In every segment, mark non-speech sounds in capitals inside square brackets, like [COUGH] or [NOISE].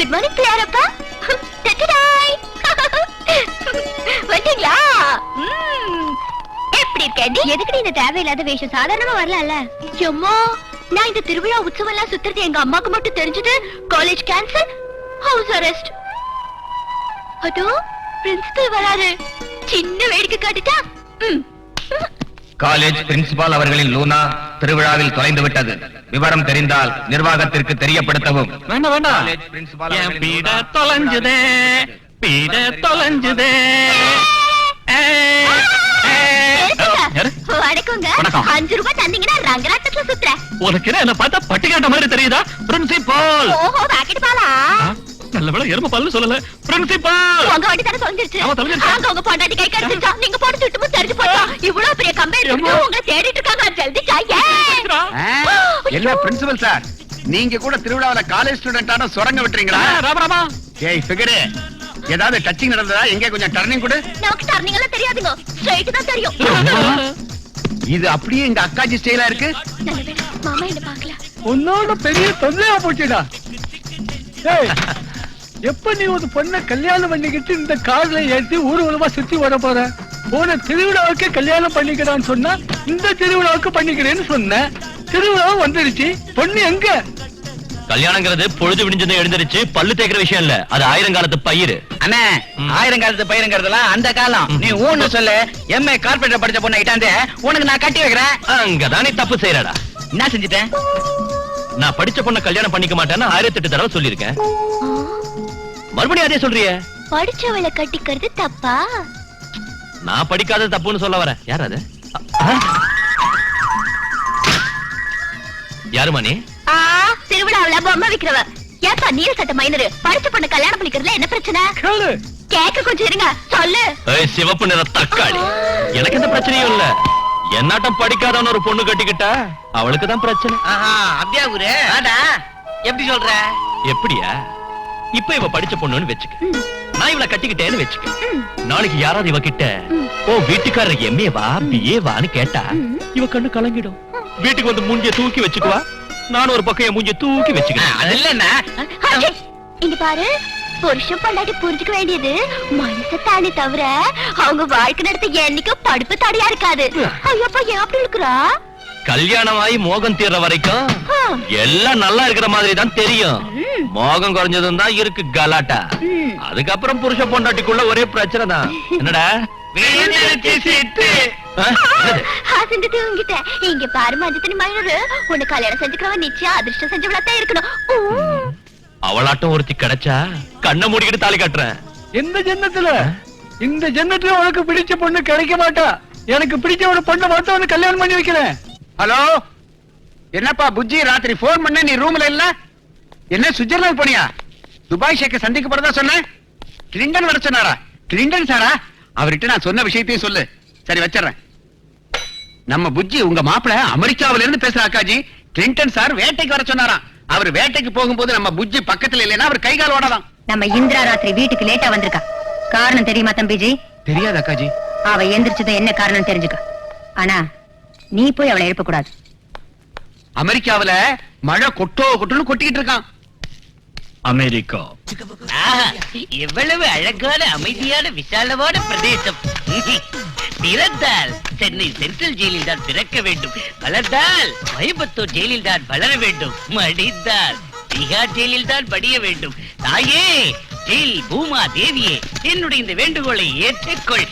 Good morning பிள்ளையாரப்பா டட்டடாய் வந்தீங்களா? எப்படி இருக்கேன் எதுக்கு இந்த தேவையில்லாத வேஷம்? சாதாரணமா வரலாம்ல. எம்மா நான் இந்த திருவிழா உற்சவம் எல்லாம் சுத்துறது எங்க அம்மாக்கு மட்டும் தெரிஞ்சது காலேஜ் கேன்சல் ஹவுஸ் அரெஸ்ட் அதோ பிரின்சிபல் வராரு. சின்ன வேடிக்கை காட்டுட்டா ம். காலேஜ் பிரின்சிபால் அவர்களின் லூனா திருவிழாவில் தொலைந்து விட்டது விவரம் தெரிந்தால் நிர்வாகத்திற்கு தெரியப்படுத்தவும். வேண்டாம் வேண்டாம். காலேஜ் பிரின்சிபால் தொலைஞ்சுதே பீட தொலைஞ்சுதே. அஞ்சு ரூபாய் தந்தீங்கன்னா ரங்கராட்டத்துல சுத்துறேன். உனக்கு என்ன பார்த்தா பட்டிக்காட்ட மாதிரி தெரியுதா? பிரின்சிபால். ஓஹோ பாக்கெட் பாலா நல்ல வேளை எரும பல்லு சொல்லல. பிரின்சிபால் உங்க வண்டி தானே தொலைஞ்சிருச்சு. ஆமா, தொலைஞ்சிருச்சு. அங்க உங்க பொண்டாட்டி கை கடிச்சிருச்சா நீங்க போட்டு சுட்டுமும் தெரிஞ்சு போச்சா இவ்வளவு பெரிய கம்பெனி இருக்கு. ஏம்மா? உங்களை தேடிட்டு இருக்காங்க. ஜல்தி சாயே ஆ, என்ன பிரின்சிபல் சார்? நீங்க கூட திருவிழாவுல காலேஜ் ஸ்டூடெண்டான சுரங்க விட்டுறீங்களா? ராம ராமா. ஏய் ஃபிகரு ஏதாவது டச்சிங் நடந்ததா? எங்க கொஞ்சம் டர்னிங் கொடு. நமக்கு டர்னிங் எல்லாம் தெரியாதுங்க. ஸ்ட்ரைட் தான் தெரியும். இது அப்படியே எங்க அக்காஜி ஸ்டைலா இருக்கு? மாமா என்ன உன்னோட பெரிய தொல்லையா போச்சுடா. ஏய், எப்ப நீ ஒரு பொண்ணை கல்யாணம் பண்ணிக்கிட்டு இந்த கார்ல ஏத்தி ஊர்வலமா சுத்தி வர போற? போன திருவிழாவுக்கு கல்யாணம் பண்ணிக்கிறான்னு சொன்னா இந்த திருவிழாவுக்கு பண்ணிக்கிறேன்னு சொன்ன. திருவிழாவும் வந்துடுச்சு பொண்ணு எங்க? கல்யாணங்கிறது பொழுது விடிஞ்சது எழுந்திருச்சு பல்லு தேய்க்கிற விஷயம் இல்ல. அது ஆயிரங்காலத்து பயிர் அண்ணே. ஆயிரம் காலத்து பயிருங்கிறதுலாம் அந்த காலம். நீ ஊன்னு சொல்லு. எம்ஏ கார்பரேட்டர் படிச்ச பொண்ணை இட்டாந்தே உனக்கு நான் கட்டி வைக்கிறேன். அங்கதான் நீ தப்பு செய்யறடா. என்ன செஞ்சுட்டேன் நான் படிச்ச பொண்ண கல்யாணம் பண்ணிக்க மாட்டேன்னு ஆயிரத்தி எட்டு தடவை சொல்லியிருக்கேன். மறுபடியும் அதே சொல்றியே? படிச்சவளை கட்டிக்கிறது தப்பா? நான் படிக்காத தப்புன்னு சொல்ல வரேன் யார் அது? நீ ஆ திருவிழாவுல பொம்மை விக்கிறவ. ஏப்பா நீல சட்ட மைனரு? படிச்ச பொண்ணு கல்யாணம் பண்ணிக்கிறதுல என்ன பிரச்சனை? கேளு. கேக்க கொஞ்சம் இருங்க. சொல்லு. ஏய், சிவப்பு நிற தக்காளி. எனக்கு எந்த பிரச்சனையும் இல்ல. என்னாட்டம் படிக்காதவன ஒரு பொண்ணு கட்டிக்கிட்டா அவளுக்கு தான் பிரச்சனை. ஆஹா அப்படியா எப்படி சொல்ற? எப்படியா? இப்ப இவ படிச்ச பொண்ணுன்னு வச்சுக்க. நான் இவள கட்டிக்கிட்டேன்னு வச்சுக்க. நாளைக்கு யாராவது இவ கிட்ட ஓ வீட்டுக்காரர் எம்ஏ வா பிஏ வான்னு கேட்டா இவ கண்ணு கலங்கிடும். வீட்டுக்கு வந்து மூஞ்சிய தூக்கி வச்சுக்குவா. நான் ஒரு பக்கம் என் மூஞ்சிய தூக்கி ஆ, அது வச்சுக்கிறேன் இல்லன்னா இங்க பாரு. புருஷன் பொண்டாட்டி புரிஞ்சுக்க வேண்டியது. மனச தானே தவிர அவங்க வாழ்க்கை நடத்த என்னைக்கும் படுப்பு தடையா இருக்காது. ஐயோப்பா ஏன் அப்படி இருக்கிறா கல்யாணமாயி மோகம் தீர்ற வரைக்கும். எல்லாம் நல்லா இருக்கிற மாதிரி தான் தெரியும். மோகம் குறைஞ்சதும் தான் இருக்கு கலாட்டா. அதுக்கப்புறம் புருஷ பொண்டாட்டிக்குள்ள ஒரே பிரச்சனை தான். என்னடா? இங்க பாரு மஞ்சத்தனி மயிலரு உன்னை கல்யாணம் செஞ்சுக்கிறவன் நிச்சயம் அதிர்ஷ்டம் செஞ்சவளா இருக்கணும். அவளாட்டம் ஒருத்தி கிடைச்சா கண்ணை மூடிக்கிட்டு தாலி கட்டுறேன். எந்த ஜென்மத்துல இந்த ஜென்மத்துல உனக்கு பிடிச்ச பொண்ணு கிடைக்க மாட்டா. எனக்கு பிடிச்ச ஒரு பொண்ணை மட்டும் வந்து கல்யாணம் பண்ணி வைக்கிறேன். ஹலோ? என்னப்பா புஜ்ஜி ராத்திரி போன் பண்ண நீ ரூம்ல இல்ல? என்ன சுவிட்சர்லாந்து போனியா? துபாய் ஷேக்க சந்திக்க போறதா சொன்னேன் கிளிண்டன் வர சொன்னாரா? கிளிண்டன் சாரா? அவர்கிட்ட நான் சொன்ன விஷயத்தையும் சொல்லு. சரி வச்சிடுறேன். நம்ம புஜ்ஜி உங்க மாப்பிள அமெரிக்காவில இருந்து பேசுற அக்காஜி. கிளிண்டன் சார் வேட்டைக்கு வர சொன்னாராம் அவர் வேட்டைக்கு போகும்போது நம்ம புஜ்ஜி பக்கத்துல இல்லைன்னா அவர் கை கால் ஓடலாம் நம்ம இந்திரா ராத்திரி வீட்டுக்கு லேட்டா வந்திருக்கா. காரணம் தெரியுமா தம்பிஜி? தெரியாது அக்காஜி. அவ எந்திரிச்சது என்ன காரணம் தெரிஞ்சுக்க. ஆனா நீ போய் அவளை எழுப்ப கூடாது. அமெரிக்காவுல மழை கொட்டோ கொட்டுன்னு கொட்டிக்கிட்டு இருக்கான். அமெரிக்கா. ஆஹா, எவ்வளவு அழகான அமைதியான விசாலமான பிரதேசம். பிறந்தால் சென்னை சென்ட்ரல் ஜெயிலில் தான் பிறக்க வேண்டும். வளர்ந்தால் கோயம்புத்தூர் ஜெயிலில் தான் வளர வேண்டும். மடிந்தால் திகார் ஜெயிலில் தான் படிய வேண்டும். தாயே ஜெயில் பூமா தேவியே என்னுடைய இந்த வேண்டுகோளை ஏற்றுக்கொள்.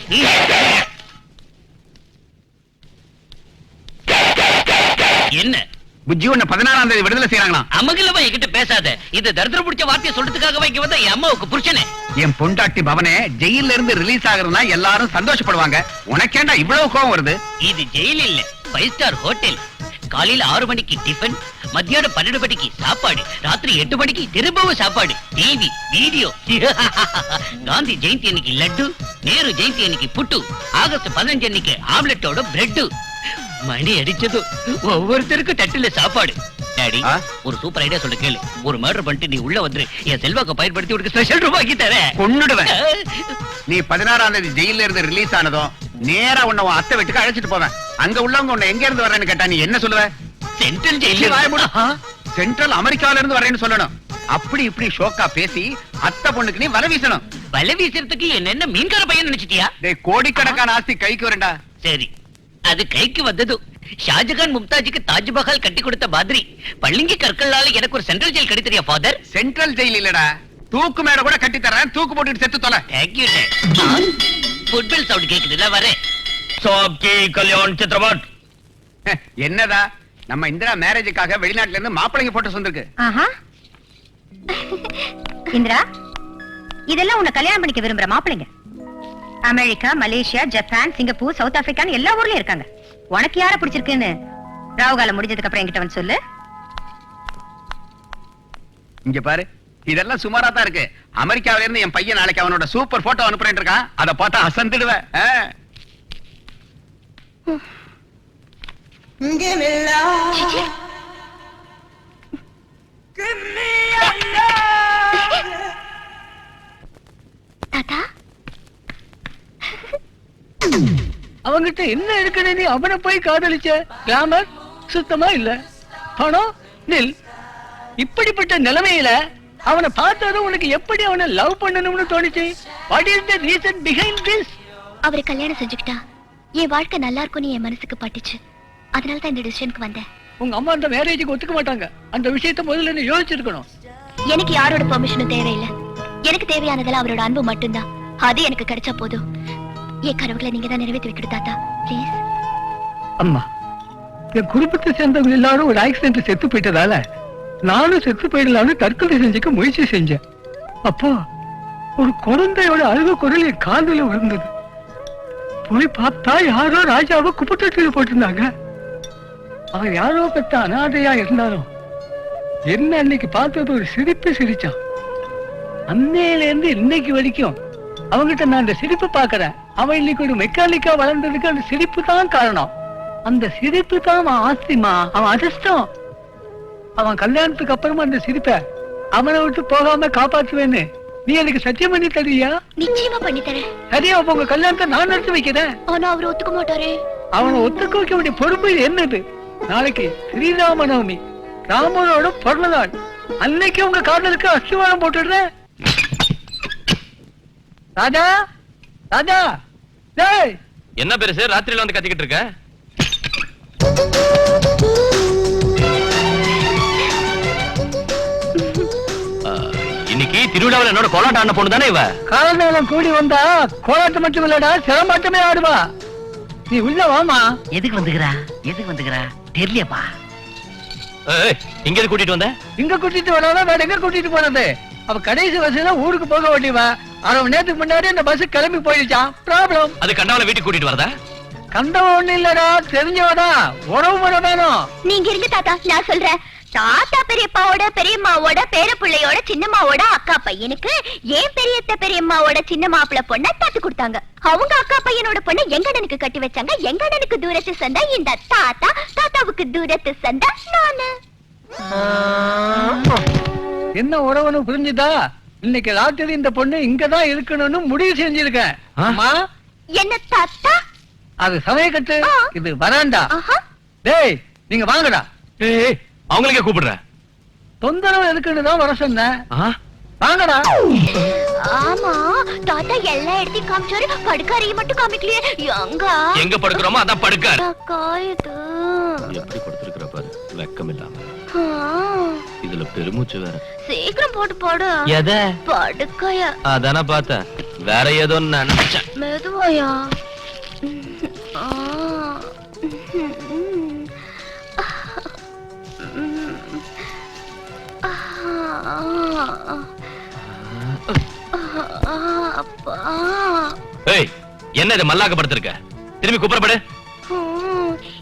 என்ன? புஜ்ஜி உன்னை பதினாறாம் தேதி விடுதலை செய்யறாங்களாம் அமங்கலமா என்கிட்ட பேசாத. இந்த தரித்திரம் பிடிச்ச வார்த்தையை சொல்றதுக்காக வைக்க வந்த? என் அம்மாவுக்கு புருஷனே. என் பொண்டாட்டி பவனே ஜெயில இருந்து ரிலீஸ் ஆகுறதுனா எல்லாரும் சந்தோஷப்படுவாங்க. உனக்கேண்டா இவ்வளவு கோவம் வருது? இது ஜெயில் இல்ல ஃபைவ் ஸ்டார் ஹோட்டல் காலையில ஆறு மணிக்கு டிஃபன் மத்தியானம் பன்னெண்டு மணிக்கு சாப்பாடு ராத்திரி எட்டு மணிக்கு திரும்பவும் சாப்பாடு டிவி வீடியோ [LAUGHS] காந்தி ஜெயந்தி அன்னைக்கு லட்டு நேரு ஜெயந்தி அன்னைக்கு புட்டு ஆகஸ்ட் பதினஞ்சு அன்னைக்கு ஆம்லெட்டோட பிரெட் மணி அடிச்சதும் ஒவ்வொருத்தருக்கும் தட்டுல சாப்பாடு. டாடி? ஒரு சூப்பர் ஐடியா சொல்ல கேளு. ஒரு மர்டர் பண்ணிட்டு நீ உள்ள வந்துரு. என் செல்வாக்க பயன்படுத்தி உனக்கு ஸ்பெஷல் ரூபாக்கி தரேன். கொன்னுடுவேன். நீ பதினாறாம் தேதி ஜெயில இருந்து ரிலீஸ் ஆனதும் நேரா உன்னை உன் அத்தை வீட்டுக்கு அழைச்சிட்டு போவேன். அங்க உள்ளவங்க உன்னை எங்க இருந்து வர்றேன்னு கேட்டா நீ என்ன சொல்லுவ? சென்ட்ரல். ஜெயில சென்ட்ரல் அமெரிக்காவில இருந்து வரேன்னு சொல்லணும். அப்படி இப்படி ஷோக்கா பேசி அத்தை பொண்ணுக்கு நீ வலை வீசணும். வலை வீசுறதுக்கு என்னென்ன மீன்கார பையன் நினைச்சிட்டியா? டேய் கோடிக்கணக்கான ஆஸ்தி கைக்கு வரண்டா சரி. அது கைக்கு வந்தது. ஷாஜகான் மும்தாஜுக்கு தாஜ்மஹால் கட்டி கொடுத்த மாதிரி. பள்ளிங்கி கற்களால எனக்கு ஒரு சென்ட்ரல் ஜெயில் கிடைத்தறியா ஃபாதர்? சென்ட்ரல் ஜெயில் இல்லடா. தூக்கு மேல கூட கட்டி தரேன். தூக்கு போட்டுட்டு செத்து தொலை. தேங்க்யூ ஃபுட்பால் சவுண்ட் கேக்குதுல வரேன். சோப்கி கல்யாண் சித்ரபட் என்னதா நம்ம இந்திரா மேரேஜுக்காக வெளிநாட்டுல இருந்து மாப்பிள்ளைங்க போட்டோஸ் வந்திருக்கு. ஆஹா. இந்திரா இதெல்லாம் உன்னை கல்யாணம் பண்ணிக்க விரும்புற மாப்பிள்ளைங்க. America Malaysia Japan Singapore south ஆப்பிரிக்கான்னு எல்லா ஊர்லயும் இருக்காங்க. உனக்கு யார பிடிச்சிருக்குன்னு ராவுகாலம் முடிஞ்சதுக்கு அப்புறம் என்கிட்ட வந்து சொல்லு. இங்க பாரு இதெல்லாம் சுமாரா தான் இருக்கு. அமெரிக்காவில இருந்து என் பையன் நாளைக்கு அவனோட சூப்பர் போட்டோ அனுப்புறேன் இருக்கான். அதை பார்த்தா அசந்துடுவேன் ஆ. அவங்கிட்ட என்ன இருக்குன்னு நீ அவனை போய் காதலிச்ச? கிளாமர் சுத்தமா இல்ல. பணம்? நில் இப்படிப்பட்ட நிலைமையில அவனை பார்த்ததும் உனக்கு எப்படி அவனை லவ் பண்ணணும்னு தோணுச்சு? What is the reason behind this அவரை கல்யாணம் செஞ்சுக்கிட்டா. என் வாழ்க்கை நல்லா இருக்கும்னு என் மனசுக்கு பட்டுச்சு. அதனால தான் இந்த டிசிஷனுக்கு வந்தேன். உங்க அம்மா அந்த மேரேஜுக்கு ஒத்துக்க மாட்டாங்க. அந்த விஷயத்தை முதல்ல நீ யோசிச்சிருக்கணும். எனக்கு யாரோட பெர்மிஷனும் தேவையில்லை. எனக்கு தேவையானதெல்லாம் அவரோட அன்பு மட்டும்தான். அது எனக்கு கிடைச்சா போதும். என் கனவுகளை நீங்க தான் நிறைவேற்றி வைக்கணும் தாத்தா. ப்ளீஸ் அம்மா என் குடும்பத்தை சேர்ந்தவங்க எல்லாரும் ஒரு ஆக்சிடென்ட் செத்து போயிட்டதால நானும் செத்து போயிடலாம்னு தற்கொலை செஞ்சுக்க முயற்சி செஞ்சேன். அப்போ ஒரு குழந்தையோட அழுக குரல் என் காதுல விழுந்தது. போய் பார்த்தா யாரோ ராஜாவை குப்பத்தொட்டியில் போட்டிருந்தாங்க. அவன் யாரோ பெத்த அனாதையா இருந்தாலும் என்ன அன்னைக்கு பார்த்தது ஒரு சிரிப்பு சிரிச்சான். அன்னையில இருந்து இன்னைக்கு வரைக்கும் அவங்கிட்ட நான் அந்த சிரிப்பு பார்க்கறேன். அவன் இன்னைக்கு ஒரு மெக்கானிக்கா வளர்ந்ததுக்கு அந்த சிரிப்பு தான் காரணம். அந்த சிரிப்பு தான் அவன் ஆஸ்திமா அவன் அதிர்ஷ்டம். அவன் கல்யாணத்துக்கு அப்புறமா அந்த சிரிப்ப அவனை விட்டு போகாம காப்பாத்துவேன்னு நீ எனக்கு சத்தியம் பண்ணி தருவியா? நிச்சயமா பண்ணி தரேன். சரியா அப்ப உங்க கல்யாணத்தை நான் நடத்தி வைக்கிறேன். ஆனா அவர் ஒத்துக்க மாட்டாரே. அவனை ஒத்துக்க வைக்க வேண்டிய பொறுப்பு என்னது? நாளைக்கு ஸ்ரீராம நவமி ராமனோட பிறந்த நாள் அன்னைக்கு உங்க காதலுக்கு அஸ்திவாரம் போட்டுடுறேன். ராஜா ராஜா டேய். என்ன பெருசு ராத்திரியில வந்து கத்திக்கிட்டு இருக்க? இன்னைக்கு திருவிழாவில் என்னோட கோலாட்டம் ஆடின பொண்ணு தானே இவ? காலநேரம் கூடி வந்தா கோலாட்டம் மட்டும் இல்லடா சிரமாட்டமே ஆடுவா. நீ உள்ள வாமா. எதுக்கு வந்துக்கிறா? எதுக்கு வந்துக்கிறா? தெரியலையாப்பா. ஏய், இங்க கூட்டிட்டு வந்த? இங்க கூட்டிட்டு வராதா வேற எங்க கூட்டிட்டு போறது? அவ கடைசி பஸ்ல ஊருக்கு போக வேண்டியவா அரை மணி நேரத்துக்கு முன்னாடி அந்த பஸ் கிளம்பி போயிடுச்சான் ப்ராப்ளம் அது கண்டாவில வீட்டுக்கு கூட்டிட்டு வரதா? கண்டவன் ஒண்ணு இல்லடா தெரிஞ்சவடா உறவு முறை வேணும். நீங்க இருங்க தாத்தா நான் சொல்றேன். தாத்தா பெரியப்பாவோட பெரியம்மாவோட பேர பிள்ளையோட சின்னம்மாவோட அக்கா பையனுக்கு ஏன் பெரியத்த பெரியம்மாவோட சின்ன மாப்பிள்ள பொண்ண தத்து கொடுத்தாங்க. அவங்க அக்கா பையனோட பொண்ண எங்க அண்ணனுக்கு கட்டி வச்சாங்க? எங்க அண்ணனுக்கு தூரத்து சந்தா? இந்த தாத்தா தாத்தாவுக்கு தூரத்து சந்தா நானு. என்ன உறவுன்னு புரிஞ்சுதா? இன்னைக்கு ராத்திரி இந்த பொண்ணு இங்கதான் இருக்கணும்னு முடிவு செஞ்சிருக்கேன். ஆ? அம்மா? என்ன தாத்தா? அது சமயக்கட்டு. ஆ. இது வராண்டா? டேய் நீங்க வாங்கடா. ஏய் அவங்களுக்கே கூப்பிடுறேன். தொந்தரவு எதுக்குன்னு தான் வர சொன்னேன்? வாங்கடா. ஆமா தாத்தா எல்லா இடத்தையும் காமிச்சாரு. படுக்காரையும் மட்டும் காமிக்கலையே. எங்க? எங்க படுக்கிறோமோ அதான் படுக்கார். காயுது எப்படி படுத்திருக்கிற பாரு? வெக்கம் இல்லாம ஆ, இதுல பெருமூச்சு வேற. சீக்கிரம் போட்டு போடு. எத? படுக்கைய. அதானே பார்த்தேன். வேற ஏதோ நினைச்சேன். மெதுவாயா? என்ன இது மல்லாக்க படுத்திருக்க? திரும்பி குப்புறப்படு ஹம்,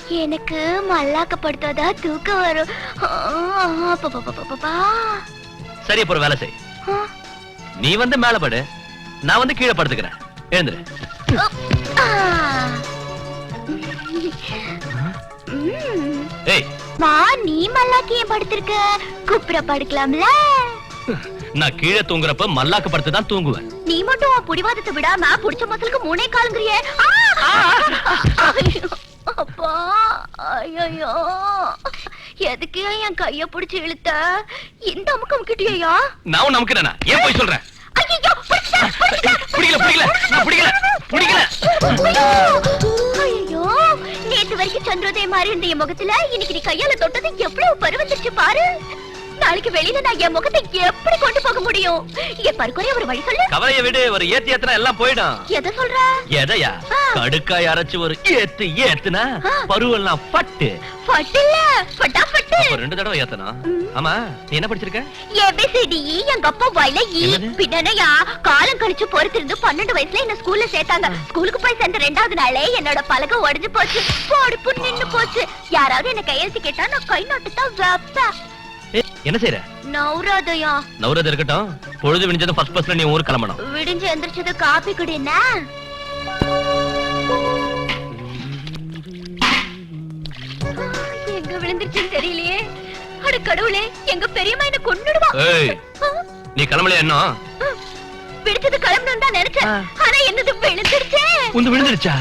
எனக்கு மல்லாக்கப்படுத்தாதா தூக்கம் வரும். சரி அப்புறம் வேலை செய். நீ வந்து மேல படு. நான் வந்து கீழே படுத்துக்கிறேன். எழுந்துரு. ம். நீ மல்லாக்கி ஏன் படுத்திருக்க. குப்புற படுக்கலாம்ல. நான் கீழே தூங்குறப்ப மல்லாக்க படுத்து தான் தூங்குவேன். நீ மட்டும் புடிவாதத்தை விடாம புடிச்ச மசலுக்கு மூணே காலுங்கிறியே. அப்பா ஐயோ எதுக்கு என் கைய பிடிச்சு இழுத்த? இந்த அமுக்கம் கிட்டியா நான் நமக்கு ஏன் போய் சொல்றேன் பிடிக்கல பிடிக்கல. நான் பிடிக்கல. பிடிக்கல. ஐயோ நேத்து வரைக்கும் சந்திரோதயம் மாதிரி இருந்த என் முகத்துல இன்னைக்கு நீ கையால தொட்டது எவ்வளவு பருவந்துச்சு பாரு. நாளைக்கு வெளியில நான் என் முகத்தை எப்படி கொண்டு போக முடியும்? என் பருக்குறைய ஒரு வழி சொல்லு. கவலைய விடு ஒரு ஏத்தி ஏத்துனா எல்லாம் போயிடும். எதை சொல்ற? எதையா. கடுக்காய் அரைச்சு ஒரு ஏத்து ஏத்துனா. பருவெல்லாம் பட்டு. பட்டுல பட்டாபட்டு அப்ப ரெண்டு தடவை ஏத்தணும். ஆமா நீ என்ன படிச்சிருக்க? ஏபிசிடி எங்க அப்பா வாயில ஈ? பின்னனையா காலம் கழிச்சு பொறுத்திருந்து பன்னெண்டு வயசுல என்ன ஸ்கூல்ல சேர்த்தாங்க. ஸ்கூலுக்கு போய் சேர்ந்த ரெண்டாவது நாளே என்னோட பலகை உடைஞ்சு போச்சு. பொடுப்பு நின்னு போச்சு. யாராவது என்ன கையெழுத்து கேட்டா நான் கை நட்டு தான் வைப்பேன். என்ன செய்யற நவுராதயா? நவரது இருக்கட்டும். பொழுது விடிஞ்சதும் ஃபர்ஸ்ட் பஸ்ல நீ ஊருக்கு கிளம்பணும். விடிஞ்சு எந்திரிச்சது காப்பி குடினா எங்க விழுந்துருச்சுன்னு தெரியலையே. அட கடவுளே எங்க பெரியம்மா என்ன கொன்னுடுவா. ஏய் நீ கிளம்பலையா என்ன? பிடிச்சது கிளம்பணும் தான் நினைச்சேன். ஆனா என்னது விழுந்துருச்சே. உந்து விழுந்துடுச்சா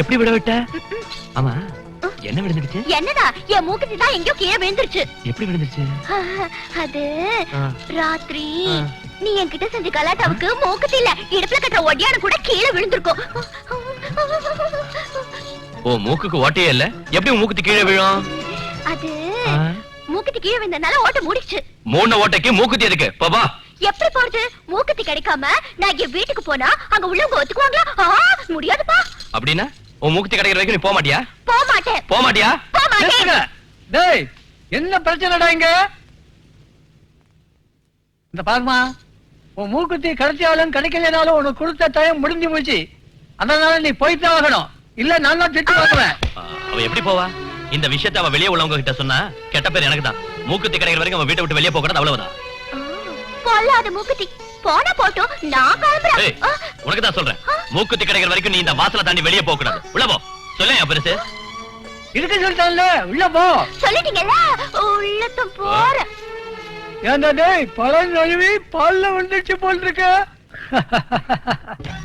எப்படி விட விட்ட? ஆமா. என்ன விழுந்துடுச்சு? என்னடா? என் மூக்குத்தி தான் எங்கேயோ கீழே விழுந்துருச்சு. எப்படி விழுந்துருச்சு? அது. ராத்திரி. நீ என்கிட்ட செஞ்ச கலாட்டாவுக்கு மூக்குத்தி இல்ல இடுப்புல கட்டுற ஒடியான கூட கீழே விழுந்திருக்கும். ஓ மூக்குக்கு ஓட்டையே இல்ல? எப்படி மூக்குத்தி கீழே விழும்? அது. மூக்குத்தி கீழே விழுந்தனால ஓட்ட மூடிச்சு மூணு ஓட்டைக்கு மூக்குத்தி எதுக்கு? பாபா எப்படி போறது? மூக்குத்தி கிடைக்காம நான் என் வீட்டுக்கு போனா அங்க உள்ளவங்க ஒத்துக்குவாங்களா? முடியாதுப்பா. அப்படின்னா? உன் மூக்குத்தி கிடைக்கிற வரைக்கும் நீ போக மாட்டியா? போக மாட்டேன் போக மாட்டியா? போக மாட்டேன் நிறுத்துங்க. டேய் என்ன பிரச்சனைடா இங்க? இந்த பாருமா உன் மூக்குத்தி கிடைச்சாலும் கிடைக்கலனாலும் உனக்கு கொடுத்த டைம் முடிஞ்சு போச்சு. அதனால நீ போயிட்டு ஆகணும். இல்ல நான் தான் திட்டு வாங்குவேன். அவ எப்படி போவா? இந்த விஷயத்தை அவ வெளியே உள்ளவங்க கிட்ட சொன்னா கெட்ட பேர் எனக்கு தான். மூக்குத்தி கிடைக்கிற வரைக்கும் அவன் வீட்டை விட்டு வெளியே போக கூடாது அவ்வளவுதான் மூக்குத்தி. போனா போட்டும். நான் கிளம்புறேன். உனக்கு தான் சொல்றேன். மூக்குத்தி கிடைக்கிற வரைக்கும் நீ இந்த வாசலை தாண்டி வெளியே போக கூடாது. உள்ள போ. சொல்லேன் பெருசு. இருக்க சொல்லிட்டான்ல உள்ள போ. சொல்லிட்டீங்கல்ல? உள்ளத்தும் போறேன். ஏன்டா டேய் பழம் நழுவி பால்ல வந்துச்சு போல் இருக்க. [LAUGHS]